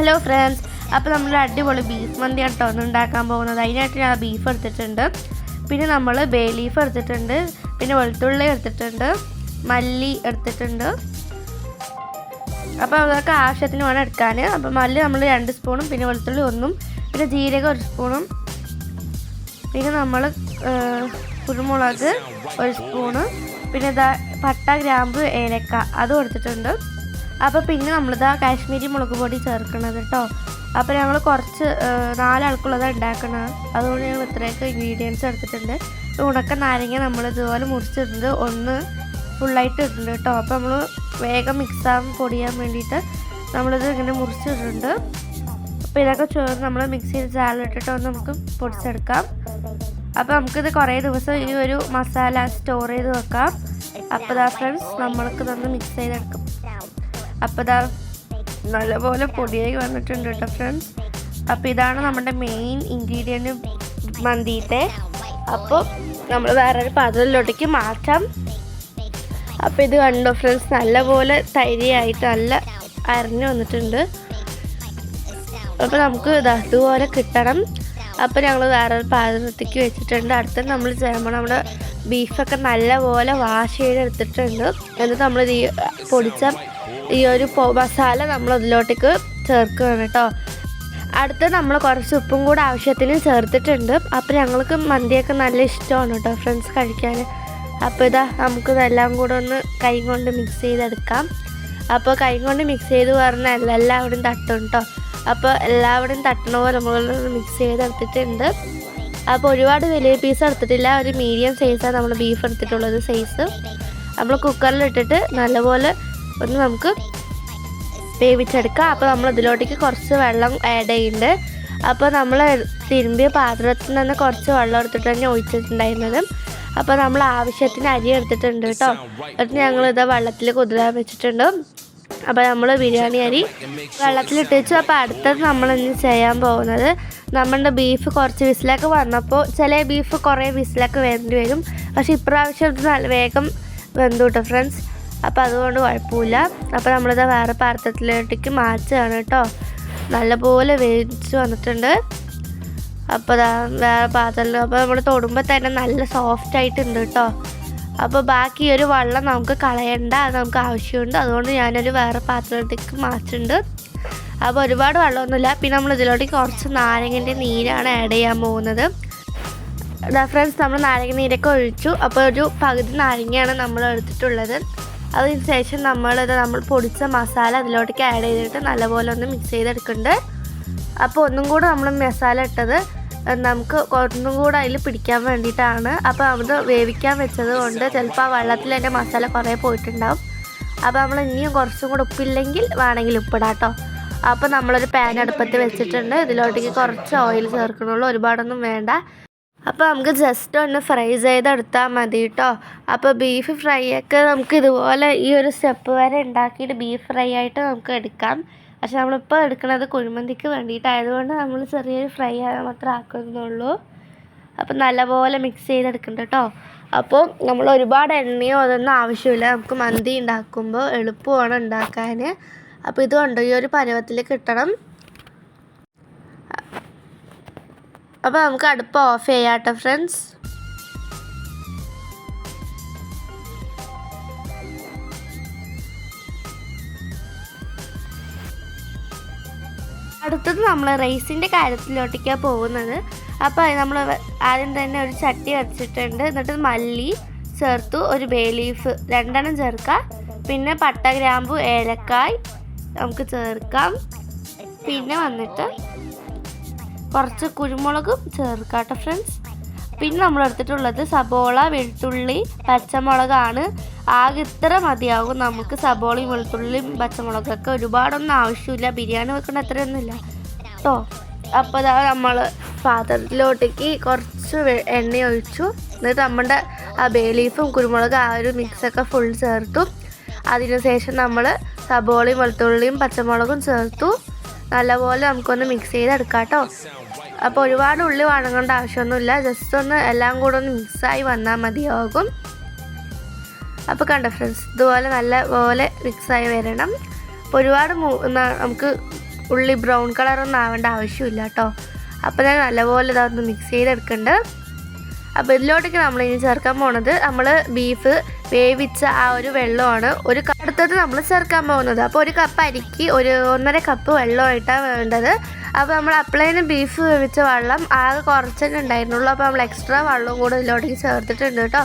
Hello friends അപ്പോൾ നമ്മൾ അടിപൊളി ബീഫ് മന്തി കേട്ടോ ഒന്ന് ഉണ്ടാക്കാൻ പോകുന്നത്. അതിനായിട്ട് ഞാൻ ബീഫ് എടുത്തിട്ടുണ്ട്. പിന്നെ നമ്മൾ ബേ ലീഫ് എടുത്തിട്ടുണ്ട്. പിന്നെ വെളുത്തുള്ളി എടുത്തിട്ടുണ്ട്. മല്ലി എടുത്തിട്ടുണ്ട്. അപ്പോൾ അതൊക്കെ ആവശ്യത്തിന് വേണം എടുക്കാൻ അപ്പോൾ മല്ലി നമ്മൾ രണ്ട് സ്പൂണും പിന്നെ വെളുത്തുള്ളി ഒന്നും പിന്നെ ജീരകം ഒരു സ്പൂണും പിന്നെ നമ്മൾ കുരുമുളക് ഒരു സ്പൂണ് പിന്നെ ഇതാ പട്ട ഗ്രാമ്പ് ഏലക്ക അതും എടുത്തിട്ടുണ്ട്. അപ്പോൾ പിന്നെ നമ്മളിതാ കാശ്മീരി മുളക് പൊടി ചേർക്കണത് കേട്ടോ അപ്പോൾ ഞങ്ങൾ കുറച്ച് നാലാൾക്കുള്ളതാണ് ഉണ്ടാക്കണത് അതുകൊണ്ട് ഞങ്ങൾ ഇത്രയൊക്കെ ഇൻഗ്രീഡിയൻസ് എടുത്തിട്ടുണ്ട്. ഉണക്ക നാരങ്ങ നമ്മൾ ഇതുപോലെ മുറിച്ചിട്ടുണ്ട് ഒന്ന് ഫുള്ളായിട്ട് ഇട്ടിട്ടുണ്ട് കേട്ടോ അപ്പോൾ നമ്മൾ വേഗം മിക്സ് ആകാൻ പൊടിയാൻ വേണ്ടിയിട്ട് നമ്മളിത് ഇങ്ങനെ മുറിച്ചിട്ടുണ്ട് അപ്പോൾ ഇതൊക്കെ ചേർന്ന് നമ്മൾ മിക്സിയിൽ ജാലിട്ടിട്ട് ഒന്ന് നമുക്ക് പൊടിച്ചെടുക്കാം. അപ്പോൾ നമുക്കിത് കുറേ ദിവസം ഈ ഒരു മസാല സ്റ്റോർ ചെയ്ത് വെക്കാം. അപ്പോൾ ഫ്രണ്ട്സ് നമ്മൾക്ക് ഇതൊന്ന് മിക്സ് ചെയ്തെടുക്കും. അപ്പോൾ ഇതാ നല്ലപോലെ പൊടിയായി വന്നിട്ടുണ്ട് കേട്ടോ ഫ്രണ്ട്സ് അപ്പോൾ ഇതാണ് നമ്മുടെ മെയിൻ ഇൻഗ്രീഡിയന്റ് മന്തിത്തെ. അപ്പോൾ നമ്മൾ വേറൊരു പാത്രത്തിലോട്ടേക്ക് മാറ്റാം. അപ്പോൾ ഇത് കണ്ടോ ഫ്രണ്ട്സ് നല്ലപോലെ തൈരിയായിട്ട് നല്ല അരഞ്ഞു വന്നിട്ടുണ്ട്. അപ്പോൾ നമുക്ക് ഇതാ ഇതുപോലെ കിട്ടണം. അപ്പോൾ ഞങ്ങൾ വേറൊരു പാത്രത്തേക്ക് വെച്ചിട്ടുണ്ട്. അടുത്ത നമ്മൾ ചെയ്യുമ്പോൾ നമ്മുടെ ബീഫൊക്കെ നല്ലപോലെ വാഷ് ചെയ്തെടുത്തിട്ടുണ്ട്. എന്നിട്ട് നമ്മൾ പൊടിച്ച ഈ ഒരു മസാല നമ്മൾ അതിലോട്ടേക്ക് ചേർക്കുകയാണ് കേട്ടോ അടുത്ത് നമ്മൾ കുറച്ച് ഉപ്പും കൂടെ ആവശ്യത്തിന് ചേർത്തിട്ടുണ്ട്. അപ്പോൾ ഞങ്ങൾക്ക് മന്തിയൊക്കെ നല്ല ഇഷ്ടമാണ് കേട്ടോ ഫ്രണ്ട്സ് കഴിക്കാൻ അപ്പോൾ ഇതാ നമുക്ക് ഇതെല്ലാം കൂടെ ഒന്ന് കൈ കൊണ്ട് മിക്സ് ചെയ്തെടുക്കാം. അപ്പോൾ കൈ കൊണ്ട് മിക്സ് ചെയ്ത് പറഞ്ഞാൽ എല്ലാവരും തട്ടും കേട്ടോ അപ്പോൾ എല്ലാവരും തട്ടണ പോലെ നമ്മൾ മിക്സ് ചെയ്തെടുത്തിട്ടുണ്ട്. അപ്പോൾ ഒരുപാട് വലിയ പീസ് എടുത്തിട്ടില്ല. ഒരു മീഡിയം സൈസാണ് നമ്മൾ ബീഫ് എടുത്തിട്ടുള്ളത് സൈസ് നമ്മൾ കുക്കറിലിട്ടിട്ട് നല്ലപോലെ ഒന്ന് നമുക്ക് വേവിച്ചെടുക്കാം. അപ്പോൾ നമ്മൾ അതിലോട്ടേക്ക് കുറച്ച് വെള്ളം ആഡ് ചെയ്യുന്നുണ്ട് അപ്പോൾ നമ്മൾ തിരുമ്പിയ പാത്രത്തിൽ നിന്ന് കുറച്ച് വെള്ളം എടുത്തിട്ട് തന്നെ ഒഴിച്ചിട്ടുണ്ടായിരുന്നത്. അപ്പോൾ നമ്മൾ ആവശ്യത്തിന് അരി എടുത്തിട്ടുണ്ട് കേട്ടോ എന്നിട്ട് ഞങ്ങൾ ഇത് വെള്ളത്തിൽ കുതിരാൻ വെച്ചിട്ടുണ്ട്. അപ്പോൾ നമ്മൾ ബിരിയാണി അരി വെള്ളത്തിലിട്ട് വെച്ചു. അപ്പോൾ അടുത്തത് നമ്മൾ ഇനി ചെയ്യാൻ പോകുന്നത് നമ്മളുടെ ബീഫ് കുറച്ച് വിസിലൊക്കെ വന്നപ്പോൾ ചില ബീഫ് കുറേ വിസിലൊക്കെ വേണ്ടി വരും. പക്ഷേ ഇപ്രാവശ്യം വേഗം വെന്തു കേട്ടോ ഫ്രണ്ട്സ് അപ്പോൾ അതുകൊണ്ട് കുഴപ്പമില്ല. അപ്പോൾ നമ്മളിത് വേറെ പാത്രത്തിലോട്ടേക്ക് മാറ്റുകയാണ് കേട്ടോ. നല്ലപോലെ വേവിച്ച് വന്നിട്ടുണ്ട്. അപ്പോൾ അതാ വേറെ പാത്രത്തിൽ അപ്പോൾ നമ്മൾ തൊടുമ്പോൾ തന്നെ നല്ല സോഫ്റ്റ് ആയിട്ടുണ്ട് കേട്ടോ. അപ്പോൾ ബാക്കി ഒരു വെള്ളം നമുക്ക് കളയണ്ട അത് നമുക്ക് ആവശ്യമുണ്ട്. അതുകൊണ്ട് ഞാനൊരു വേറെ പാത്രത്തിലേക്ക് മാറ്റുന്നുണ്ട്. അപ്പോൾ ഒരുപാട് വെള്ളമൊന്നുമില്ല. പിന്നെ നമ്മൾ ഇതിലോട്ടേക്ക് കുറച്ച് നാരങ്ങന്റെ നീരാണ് ആഡ് ചെയ്യാൻ പോകുന്നത്. ഫ്രണ്ട്സ് നമ്മൾ നാരങ്ങ നീരൊക്കെ ഒഴിച്ചു. അപ്പോൾ ഒരു പകുതി നാരങ്ങയാണ് നമ്മൾ എടുത്തിട്ടുള്ളത്. അതിന് ശേഷം നമ്മളിത് നമ്മൾ പൊടിച്ച മസാല അതിലോട്ടേക്ക് ആഡ് ചെയ്തിട്ട് നല്ലപോലെ ഒന്ന് മിക്സ് ചെയ്തെടുക്കുന്നുണ്ട്. അപ്പോൾ ഒന്നും കൂടെ നമ്മൾ മസാല ഇട്ടത് നമുക്ക് ഒന്നും കൂടെ അതിൽ പിടിക്കാൻ വേണ്ടിയിട്ടാണ്. അപ്പോൾ അത് വേവിക്കാൻ വെച്ചത് കൊണ്ട് ചിലപ്പോൾ ആ വെള്ളത്തിൽ എന്റെ മസാല കുറേ പോയിട്ടുണ്ടാവും. അപ്പോൾ നമ്മൾ ഇനിയും കുറച്ചും കൂടെ ഉപ്പില്ലെങ്കിൽ വേണമെങ്കിൽ ഉപ്പിടാം കേട്ടോ അപ്പോൾ നമ്മളൊരു പാൻ അടുപ്പത്ത് വെച്ചിട്ടുണ്ട്. ഇതിലോട്ടേക്ക് കുറച്ച് ഓയിൽ ചേർക്കണുള്ളൂ. ഒരുപാടൊന്നും വേണ്ട. അപ്പോൾ നമുക്ക് ജസ്റ്റ് ഒന്ന് ഫ്രൈ ചെയ്തെടുത്താൽ മതി കേട്ടോ അപ്പോൾ ബീഫ് ഫ്രൈ ഒക്കെ നമുക്ക് ഇതുപോലെ ഈ ഒരു സ്റ്റെപ്പ് വരെ ഉണ്ടാക്കിയിട്ട് ബീഫ് ഫ്രൈ ആയിട്ട് നമുക്ക് എടുക്കാം. പക്ഷെ നമ്മളിപ്പോൾ എടുക്കുന്നത് കുഴിമന്തിക്ക് വേണ്ടിയിട്ടായതുകൊണ്ട് നമ്മൾ ചെറിയൊരു ഫ്രൈ മാത്രം ആക്കുന്നുള്ളൂ. അപ്പം നല്ലപോലെ മിക്സ് ചെയ്തെടുക്കണ്ട കേട്ടോ അപ്പോൾ നമ്മൾ ഒരുപാട് എണ്ണയോ അതൊന്നും ആവശ്യമില്ല. നമുക്ക് മന്തി ഉണ്ടാക്കുമ്പോൾ എളുപ്പമാണ് ഉണ്ടാക്കാൻ അപ്പോൾ ഇതുകൊണ്ട് ഈ ഒരു പരുവത്തിൽ കിട്ടണം. അപ്പോൾ നമുക്ക് അടുപ്പ് ഓഫ് ചെയ്യാട്ടോ ഫ്രണ്ട്സ് അടുത്തത് നമ്മൾ റൈസിന്റെ കാര്യത്തിലോട്ടേക്കാണ് പോകുന്നത്. അപ്പോൾ നമ്മൾ ആദ്യം തന്നെ ഒരു ചട്ടി വെച്ചിട്ടുണ്ട് എന്നിട്ട് മല്ലി ചേർത്തു ഒരു ബേ ലീഫ് രണ്ടെണ്ണം ചേർക്കാം പിന്നെ പട്ട ഗ്രാമ്പു ഏലക്കായ് നമുക്ക് ചേർക്കാം. പിന്നെ വന്നിട്ട് കുറച്ച് കുരുമുളകും ചേർക്കാം കേട്ടോ ഫ്രണ്ട്സ് പിന്നെ നമ്മൾ എടുത്തിട്ടുള്ളത് സബോള വെളുത്തുള്ളി പച്ചമുളകാണ്. ആകെ ഇത്ര മതിയാകും നമുക്ക് സബോളയും വെളുത്തുള്ളിയും പച്ചമുളകൊക്കെ ഒരുപാടൊന്നും ആവശ്യമില്ല. ബിരിയാണി വെക്കേണ്ട അത്രയൊന്നുമില്ല. കേട്ടോ അപ്പോൾ അതാ നമ്മൾ പാത്രത്തിലോട്ടേക്ക് കുറച്ച് എണ്ണ ഒഴിച്ചു. എന്നിട്ട് നമ്മുടെ ആ ബേ ലീഫും കുരുമുളക് ആ ഒരു മിക്സൊക്കെ ഫുൾ ചേർത്തു. അതിനുശേഷം നമ്മൾ സബോളയും വെളുത്തുള്ളിയും പച്ചമുളകും ചേർത്തു. നല്ലപോലെ നമുക്കൊന്ന് മിക്സ് ചെയ്തെടുക്കാം കേട്ടോ അപ്പോൾ ഒരുപാട് ഉള്ളി വഴങ്ങേണ്ട ആവശ്യമൊന്നുമില്ല. ജസ്റ്റ് ഒന്ന് എല്ലാം കൂടെ ഒന്ന് മിക്സായി വന്നാൽ മതിയാകും. അപ്പോൾ കണ്ടോ ഫ്രണ്ട്സ് ഇതുപോലെ നല്ല പോലെ മിക്സായി വരണം. അപ്പോൾ ഒരുപാട് നമുക്ക് ഉള്ളി ബ്രൗൺ കളറൊന്നും ആവേണ്ട ആവശ്യമില്ല കേട്ടോ അപ്പോൾ ഞാൻ നല്ലപോലെ ഇതൊന്ന് മിക്സ് ചെയ്തെടുക്കുന്നുണ്ട്. അപ്പോൾ ഇതിലോട്ടേക്ക് നമ്മൾ ഇനി ചേർക്കാൻ പോണത് നമ്മൾ ബീഫ് വേവിച്ച ആ ഒരു വെള്ളമാണ്. ഒരു അടുത്തത് നമ്മൾ ചേർക്കാൻ പോകുന്നത്. അപ്പോൾ ഒരു കപ്പ് അരിക്ക് ഒരു ഒന്നര കപ്പ് വെള്ളമായിട്ടാണ് വേണ്ടത്. അപ്പോൾ നമ്മൾ അപ്ലൈന് ബീഫ് വേവിച്ച വെള്ളം ആകെ കുറച്ചൊക്കെ ഉണ്ടായിരുന്നുള്ളൂ. അപ്പോൾ നമ്മൾ എക്സ്ട്രാ വെള്ളവും കൂടെ ഇതിലോട്ടേക്ക് ചേർത്തിട്ടുണ്ട് കേട്ടോ.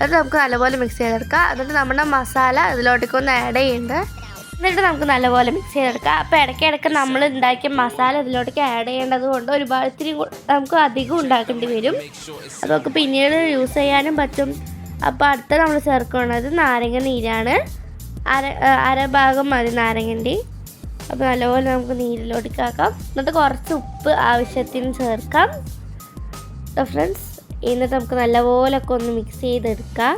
അത് നമുക്ക് നല്ലപോലെ മിക്സ് ചെയ്തെടുക്കാം. എന്നിട്ട് നമ്മുടെ മസാല ഇതിലോട്ടേക്ക് ഒന്ന് ആഡ് ചെയ്യുന്നുണ്ട്. എന്നിട്ട് നമുക്ക് നല്ലപോലെ മിക്സ് ചെയ്തെടുക്കാം. അപ്പോൾ ഇടയ്ക്കിടയ്ക്ക് നമ്മൾ ഉണ്ടാക്കിയ മസാല ഇതിലോട്ടേക്ക് ആഡ് ചെയ്യേണ്ടത് കൊണ്ട് ഒരുപാട് ഇത്തിരി നമുക്ക് അധികം ഉണ്ടാക്കേണ്ടി വരും. അതൊക്കെ പിന്നീട് യൂസ് ചെയ്യാനും പറ്റും. അപ്പോൾ അടുത്ത നമ്മൾ ചേർക്കുന്നത് നാരങ്ങ നീരാണ്. അര അര ഭാഗം മതി നാരങ്ങന്റെ. അപ്പോൾ നല്ലപോലെ നമുക്ക് നീരിലോട്ടേക്ക് ആക്കാം എന്നിട്ട് കുറച്ച് ഉപ്പ് ആവശ്യത്തിന് ചേർക്കാം. ഫ്രണ്ട്സ് എന്നിട്ട് നമുക്ക് നല്ലപോലൊക്കെ ഒന്ന് മിക്സ് ചെയ്തെടുക്കാം.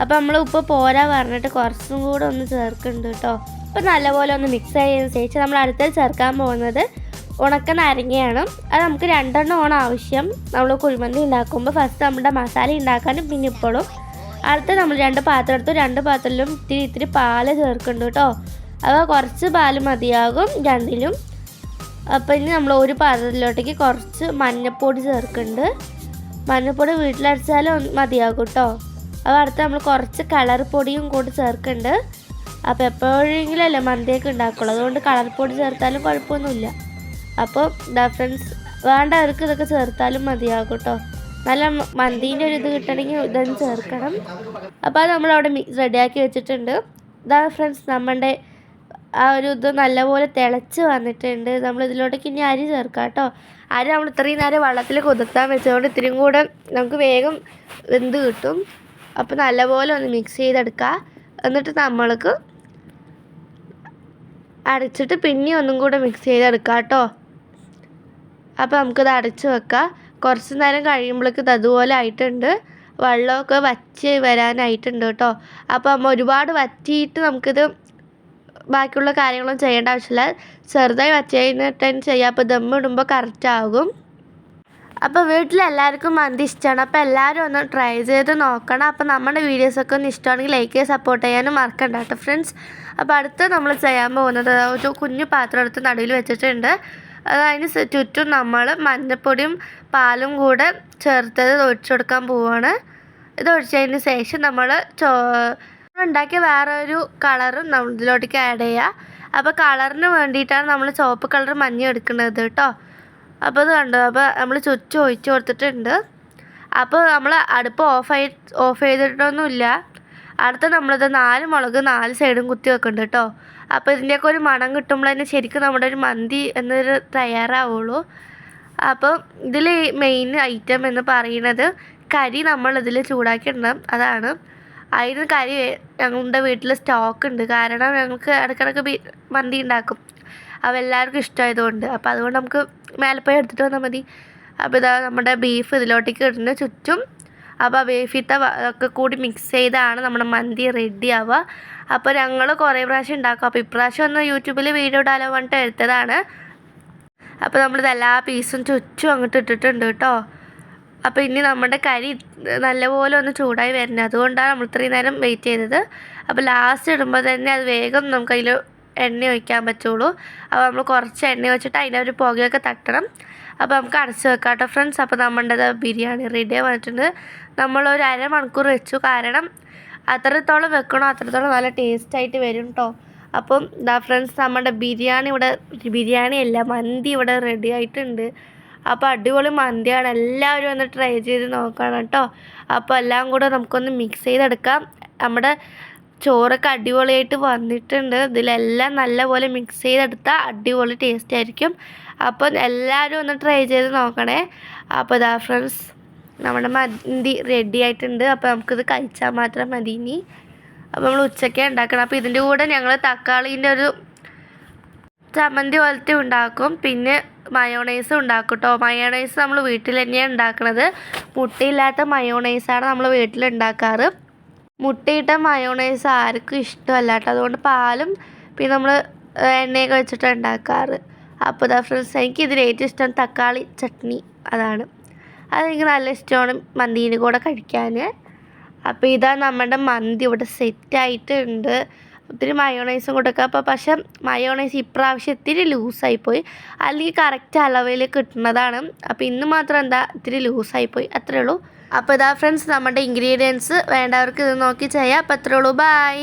അപ്പോൾ നമ്മൾ ഉപ്പ് പോരാ പറഞ്ഞിട്ട് കുറച്ചും കൂടെ ഒന്ന് ചേർക്കുന്നുണ്ട് കേട്ടോ അപ്പോൾ നല്ലപോലെ ഒന്ന് മിക്സ് ആയതിനു ശേഷം നമ്മൾ അടുത്തത് ചേർക്കാൻ പോകുന്നത് ഉണക്ക നാരങ്ങയാണ്. അത് നമുക്ക് രണ്ടെണ്ണം ഓണം ആവശ്യം. നമ്മൾ കുഴിമന്തി ഉണ്ടാക്കുമ്പോൾ ഫസ്റ്റ് നമ്മുടെ മസാല ഉണ്ടാക്കാനും പിന്നെ ഇപ്പോഴും അടുത്ത് നമ്മൾ രണ്ട് പാത്രം എടുത്തു. രണ്ട് പാത്രത്തിലും ഇത്തിരി ഇത്തിരി പാൽ ചേർക്കുന്നുണ്ട് കേട്ടോ. അപ്പോൾ കുറച്ച് പാൽ മതിയാകും രണ്ടിലും. അപ്പോൾ ഇനി നമ്മൾ ഒരു പാത്രത്തിലോട്ടേക്ക് കുറച്ച് മഞ്ഞപ്പൊടി ചേർക്കുന്നുണ്ട്. മഞ്ഞപ്പൊടി വീട്ടിലടിച്ചാലും മതിയാകും കേട്ടോ. അപ്പോൾ അടുത്ത് നമ്മൾ കുറച്ച് കളർ പൊടിയും കൂടി ചേർക്കുന്നുണ്ട്. അപ്പോൾ എപ്പോഴെങ്കിലും അല്ലേ മന്തിയൊക്കെ ഉണ്ടാക്കുള്ളൂ. അതുകൊണ്ട് കളർ പൊടി ചേർത്താലും കുഴപ്പമൊന്നുമില്ല. അപ്പോൾ ഇതാ ഫ്രണ്ട്സ് വേണ്ടവർക്ക് ഇതൊക്കെ ചേർത്താലും മതിയാകും കേട്ടോ നല്ല മന്തിന്റെ ഒരു ഇത് കിട്ടണമെങ്കിൽ ഇതൊന്ന് ചേർക്കണം. അപ്പോൾ അത് നമ്മളവിടെ റെഡിയാക്കി വെച്ചിട്ടുണ്ട്. ഇതാ ഫ്രണ്ട്സ് നമ്മുടെ ആ ഒരു ഇത് നല്ലപോലെ തിളച്ച് വന്നിട്ടുണ്ട്. നമ്മൾ ഇതിലോട്ടേക്ക് ഇനി അരി ചേർക്കാം കേട്ടോ. അരി നമ്മൾ ഇത്രയും നേരം വെള്ളത്തിൽ കുതിർത്താൻ വെച്ചതുകൊണ്ട് ഇത്രയും കൂടെ നമുക്ക് വേഗം വെന്ത് കിട്ടും. അപ്പോൾ നല്ലപോലെ ഒന്ന് മിക്സ് ചെയ്തെടുക്കുക എന്നിട്ട് നമ്മൾക്ക് അരച്ചിട്ട് പിന്നെ ഒന്നും കൂടെ മിക്സ് ചെയ്തെടുക്കാം കേട്ടോ. അപ്പോൾ നമുക്കിത് അടച്ച് വെക്കാം. കുറച്ച് നേരം കഴിയുമ്പോഴേക്കും ഇത് അതുപോലെ ആയിട്ടുണ്ട്. വെള്ളമൊക്കെ വച്ച് വരാനായിട്ടുണ്ട് കേട്ടോ. അപ്പോൾ നമ്മൾ ഒരുപാട് വറ്റിയിട്ട് നമുക്കിത് ബാക്കിയുള്ള കാര്യങ്ങളൊന്നും ചെയ്യേണ്ട ആവശ്യമില്ല. ചെറുതായി വച്ച് കഴിഞ്ഞിട്ട് ചെയ്യാം അപ്പോൾ ദമ്മ ഇടുമ്പോൾ ആകും. അപ്പോൾ വീട്ടിലെല്ലാവർക്കും മന്തി ഇഷ്ടമാണ്. അപ്പോൾ എല്ലാവരും ഒന്ന് ട്രൈ ചെയ്ത് നോക്കണം. അപ്പോൾ നമ്മുടെ വീഡിയോസൊക്കെ ഒന്ന് ഇഷ്ടമാണെങ്കിൽ ലൈക്ക് സപ്പോർട്ട് ചെയ്യാനും മറക്കണ്ട കേട്ടോ ഫ്രണ്ട്സ് അപ്പോൾ അടുത്ത് നമ്മൾ ചെയ്യാൻ പോകുന്നത് ഒരു കുഞ്ഞു പാത്രം എടുത്ത് നടുവിൽ വെച്ചിട്ടുണ്ട്. അതിന് ചുറ്റും നമ്മൾ മഞ്ഞൾപ്പൊടിയും പാലും കൂടെ ചേർത്തത് ഒഴിച്ചു കൊടുക്കാൻ പോവുകയാണ് ഇത് ഒഴിച്ചതിന് ശേഷം നമ്മൾ ചോ ഉണ്ടാക്കിയ വേറെ ഒരു കളറും നമ്മൾ ഇതിലോട്ടേക്ക് ആഡ് ചെയ്യുക അപ്പോൾ കളറിന് വേണ്ടിയിട്ടാണ് നമ്മൾ ചുവപ്പ് കളർ മഞ്ഞ എടുക്കുന്നത് കേട്ടോ അപ്പോൾ ഇത് കണ്ടു? അപ്പോൾ നമ്മൾ ചുറ്റും ഒഴിച്ചു കൊടുത്തിട്ടുണ്ട്. അപ്പോൾ നമ്മൾ അടുപ്പ് ഓഫ് ആയി ഓഫ് ചെയ്തിട്ടൊന്നുമില്ല. അടുത്ത നമ്മളിത് നാല് മുളക് നാല് സൈഡും കുത്തി വെക്കുന്നുണ്ട് കേട്ടോ അപ്പോൾ ഇതിന്റെയൊക്കെ ഒരു മണം കിട്ടുമ്പോൾ തന്നെ ശരിക്കും നമ്മുടെ ഒരു മന്തി എന്നൊരു തയ്യാറാവുള്ളൂ. അപ്പോൾ ഇതിൽ മെയിൻ ഐറ്റം എന്ന് പറയുന്നത് കരി നമ്മൾ ഇതിൽ ചൂടാക്കിയിടണം അതാണ്. അതിന് കരി ഞങ്ങളുടെ വീട്ടിൽ സ്റ്റോക്ക് ഉണ്ട്. കാരണം ഞങ്ങൾക്ക് ഇടയ്ക്കിടയ്ക്ക് മന്തി ഉണ്ടാക്കും അപ്പോൾ എല്ലാവർക്കും ഇഷ്ടമായതുകൊണ്ട് അപ്പോൾ അതുകൊണ്ട് നമുക്ക് മേലപ്പോയി എടുത്തിട്ട് വന്നാൽ മതി. അപ്പോൾ ഇതാ നമ്മുടെ ബീഫ് ഇതിലോട്ടേക്ക് ഇടുന്ന ചുറ്റും അപ്പോൾ വേഫിത്ത ഒക്കെ കൂടി മിക്സ് ചെയ്താണ് നമ്മുടെ മന്തി റെഡി ആവുക. അപ്പോൾ ഞങ്ങൾ കുറേ പ്രാവശ്യം ഉണ്ടാക്കും അപ്പോൾ ഇപ്രാവശ്യം ഒന്ന് യൂട്യൂബിൽ വീഡിയോ ഇടാലോ പറഞ്ഞിട്ട് എടുത്തതാണ്. അപ്പോൾ നമ്മളിത് എല്ലാ പീസും ചുറ്റും അങ്ങോട്ട് ഇട്ടിട്ടുണ്ട് കേട്ടോ അപ്പോൾ ഇനി നമ്മുടെ കരി നല്ലപോലെ ഒന്ന് ചൂടായി വരുന്നത് അതുകൊണ്ടാണ് നമ്മൾ ഇത്രയും നേരം വെയിറ്റ് ചെയ്തത്. അപ്പോൾ ലാസ്റ്റ് ഇടുമ്പോൾ തന്നെ അത് വേഗം നമുക്ക് അതിൽ എണ്ണ ഒഴിക്കാൻ പറ്റുള്ളൂ. അപ്പോൾ നമ്മൾ കുറച്ച് എണ്ണ വെച്ചിട്ട് അതിന്റെ ഒരു പുകയൊക്കെ തട്ടണം. അപ്പോൾ നമുക്ക് അടച്ച് വെക്കാം കേട്ടോ ഫ്രണ്ട്സ് അപ്പോൾ നമ്മുടെ ബിരിയാണി റെഡി വന്നിട്ടുണ്ട്. നമ്മളൊരു അരമണിക്കൂർ വെച്ചു. കാരണം അത്രത്തോളം വെക്കണോ അത്രത്തോളം നല്ല ടേസ്റ്റായിട്ട് വരും കേട്ടോ അപ്പം ദാ ഫ്രണ്ട്സ് നമ്മുടെ ബിരിയാണി ഇവിടെ ബിരിയാണി അല്ല മന്തി ഇവിടെ റെഡി ആയിട്ടുണ്ട്. അപ്പോൾ അടിപൊളി മന്തിയാണ്. എല്ലാവരും ഒന്ന് ട്രൈ ചെയ്ത് നോക്കണം കേട്ടോ അപ്പോൾ എല്ലാം കൂടെ നമുക്കൊന്ന് മിക്സ് ചെയ്തെടുക്കാം. നമ്മുടെ ചോറൊക്കെ അടിപൊളിയായിട്ട് വന്നിട്ടുണ്ട്. ഇതിലെല്ലാം നല്ലപോലെ മിക്സ് ചെയ്തെടുത്താൽ അടിപൊളി ടേസ്റ്റ് ആയിരിക്കും. അപ്പം എല്ലാവരും ഒന്ന് ട്രൈ ചെയ്ത് നോക്കണേ. അപ്പോൾ ഇതാ ഫ്രണ്ട്സ് നമ്മുടെ മന്തി റെഡി ആയിട്ടുണ്ട്. അപ്പോൾ നമുക്കിത് കഴിച്ചാൽ മാത്രം മതി ഇനി. അപ്പോൾ നമ്മൾ ഉച്ചയ്ക്ക് ഉണ്ടാക്കണം. അപ്പോൾ ഇതിന്റെ കൂടെ ഞങ്ങൾ തക്കാളീന്റെ ഒരു ചമ്മന്തി പോലത്തെ ഉണ്ടാക്കും. പിന്നെ മയോണൈസ് ഉണ്ടാക്കും കേട്ടോ മയോണൈസ് നമ്മൾ വീട്ടിൽ തന്നെയാണ് ഉണ്ടാക്കുന്നത് മുട്ടയില്ലാത്ത മയോണൈസാണ് നമ്മൾ വീട്ടിൽ ഉണ്ടാക്കാറ്. മുട്ടയിട്ട മയോണൈസ് ആർക്കും ഇഷ്ടമല്ല കേട്ടോ അതുകൊണ്ട് പാലും പിന്നെ നമ്മൾ എണ്ണയൊക്കെ വെച്ചിട്ടാണ് ഉണ്ടാക്കാറ് അപ്പോൾ ഇതാ ഫ്രണ്ട്സ് എനിക്ക് ഇതിൽ ഏറ്റവും ഇഷ്ടം തക്കാളി ചട്നി അതാണ്. അതെനിക്ക് നല്ല ഇഷ്ടമാണ് മന്തീന്റെ കൂടെ കഴിക്കാൻ അപ്പോൾ ഇതാ നമ്മുടെ മന്തി ഇവിടെ സെറ്റായിട്ടുണ്ട്. ഒത്തിരി മയോണൈസും കൊടുക്കുക അപ്പോൾ പക്ഷെ മയോണൈസ് ഇപ്രാവശ്യം ഇത്തിരി ലൂസായിപ്പോയി. അല്ലെങ്കിൽ കറക്റ്റ് അളവിൽ കിട്ടുന്നതാണ്. അപ്പോൾ ഇന്ന് മാത്രം എന്താ ഇത്തിരി ലൂസായിപ്പോയി. അത്രേ ഉള്ളൂ. അപ്പോൾ ഇതാ ഫ്രണ്ട്സ് നമ്മുടെ ഇൻഗ്രീഡിയൻസ് വേണ്ടവർക്ക് ഇത് നോക്കി ചെയ്യാം. അപ്പോൾ അത്രേ ഉള്ളൂ. ബൈ